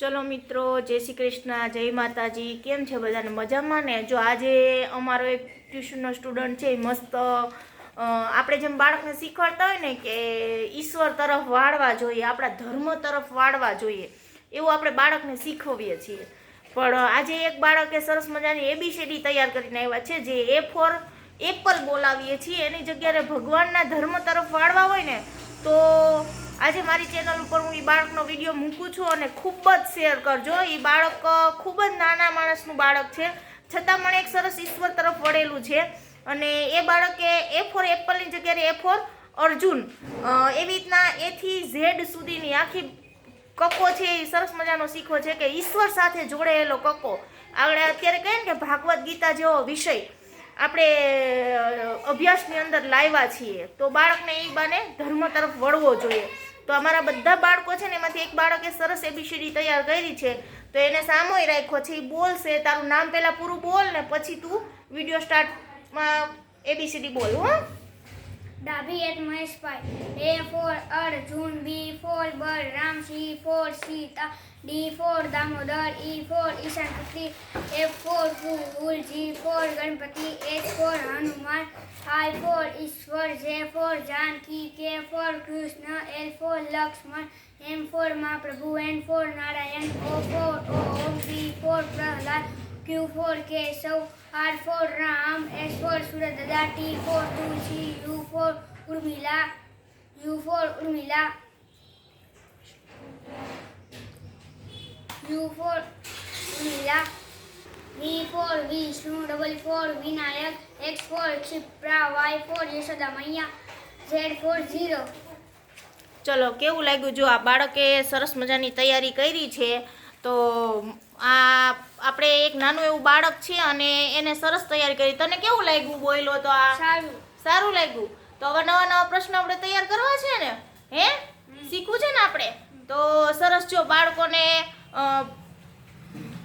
ચલો મિત્રો, જય શ્રી કૃષ્ણ, જય માતાજી, કેમ છે બધાને મજામાં ને? જો આજે અમારો એક ટ્યુશનનો સ્ટુડન્ટ છે મસ્ત આપણે જેમ બાળકને શીખવાડતા હોય ને કે ઈશ્વર તરફ વાળવા જોઈએ, આપણા ધર્મ તરફ વાળવા જોઈએ, એવું આપણે બાળકને શીખવીએ છીએ. પણ આજે એક બાળકે સરસ મજાની એબીસીડી તૈયાર કરીને આવ્યા છે, જે એ ફોર એપલ બોલાવીએ છીએ. એની જગ્યાએ ભગવાનના ધર્મ તરફ વાળવા હોય ને, તો આજે મારી ચેનલ ઉપર હું એ બાળકનો વીડિયો મૂકું છું અને ખૂબ જ શેર કરજો. એ બાળક ખૂબ જ નાના માણસનું બાળક છે. છતાં પણ એક સરસ ઈશ્વર તરફ વળેલું છે. અને એ બાળકે એ ફોર એપલની જગ્યાએ એ ફોર અર્જુન એવી રીતના એથી ઝેડ સુધીની આખી કક્કો છે એ સરસ મજાનો શીખવો છે કે ઈશ્વર સાથે જોડાયેલો કક્કો. આપણે અત્યારે કહીએ ને કે ભાગવત ગીતા જેવો વિષય આપણે અભ્યાસની અંદર લાવ્યા છીએ. તો બાળકને એ બાને ધર્મ તરફ વળવો જોઈએ. તો અમારા બધા બાળકો છે ને એમાંથી એક બાળકે સરસ એબીસીડી તૈયાર કરી છે. તો એને સામોય રાખ્યો છે. એ બોલશે. તારું નામ પહેલાં પૂરું બોલ ને પછી તું વીડિયો સ્ટાર્ટમાં એબીસીડી બોલ, હો. Dabhi at Maheshbhai. A for Arjun B for Balram C for Sita D for Damodar E for Ishan પતિ F for full G for Ganpati H for Hanuman I for Ishwar J for Janki K for Krishna L for Lakshman M for Mahaprabhu N for Narayan O for Om P for Prahlad Q for Keshav R for Ram S for Surdada T for Tulsi U for Urmila U for Urmila U for Mila, V for Vishnu, double for Vinayak X for Kshipra Y for Yashoda મૈયા Z for Zero. ચલો કેવું લાગ્યું? જો આ બાળકે સરસ મજાની તૈયારી કરી છે તો આ આપણે એક નાનું એવું બાળક છે અને એને સરસ તૈયારી કરી. તને કેવું લાગ્યું બોયલો તો આ? સારું. સારું લાગ્યું. તો હવે નવા નવા પ્રશ્ન આપણે તૈયાર કરવા છે ને? હે? શીખવું છે ને આપણે? તો સરસ જો બાળકોને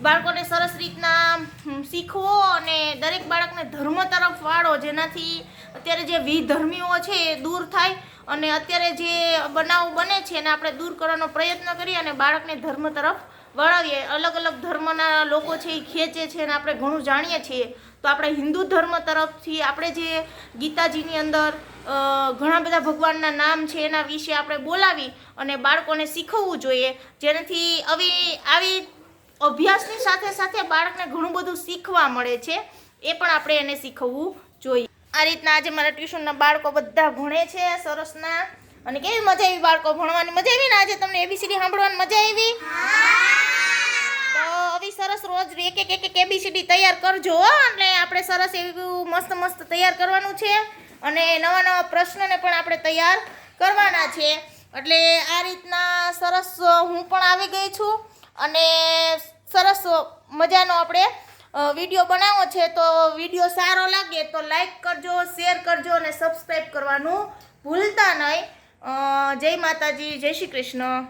બાળકોને સરસ રીતના શીખવો અને દરેક બાળકને ધર્મ તરફ વાળો, જેનાથી અત્યારે જે વિધર્મીઓ છે એ દૂર થાય અને અત્યારે જે બનાવ બને છે એને આપણે દૂર કરવાનો પ્રયત્ન કરીએ અને બાળકને ધર્મ તરફ વળાવીએ. અલગ અલગ ધર્મના લોકો છે એ ખેંચે છે અને આપણે ઘણું જાણીએ છીએ. તો આપણે હિન્દુ ધર્મ તરફથી આપણે જે ગીતાજીની અંદર ઘણા બધા ભગવાનના નામ છે એના વિશે આપણે બોલાવી અને બાળકોને શીખવવું જોઈએ. જેનાથી આવી આવી અભ્યાસની સાથે સાથે બાળકને ઘણું બધું શીખવા મળે છે. એ પણ આપણે એને શીખવવું જોઈએ. આ રીતના આજે મારા ટ્યુશનના બાળકો બધા ભણે છે સરસના. અને કેવી મજા આવી બાળકો ભણવાની? મજા આવી ને આજે તમને એબીસીડી સાંભળવાની મજા આવી? સરસ રોજ એક એક એક એબીસીડી તૈયાર કરજો એટલે આપણે સરસ એવું મસ્ત મસ્ત તૈયાર કરવાનું છે. અને નવા નવા પ્રશ્નને પણ આપણે તૈયાર કરવાના છે. એટલે આ રીતના સરસ હું પણ આવી ગઈ છું. અને સરસ મજાનો આપણે વીડિયો બનાવો છે. તો વીડિયો સારો લાગે તો લાઈક કરજો, શેર કરજો અને સબસ્ક્રાઈબ કરવાનું ભૂલતા નહીં. જય માતાજી, જય શ્રી કૃષ્ણ.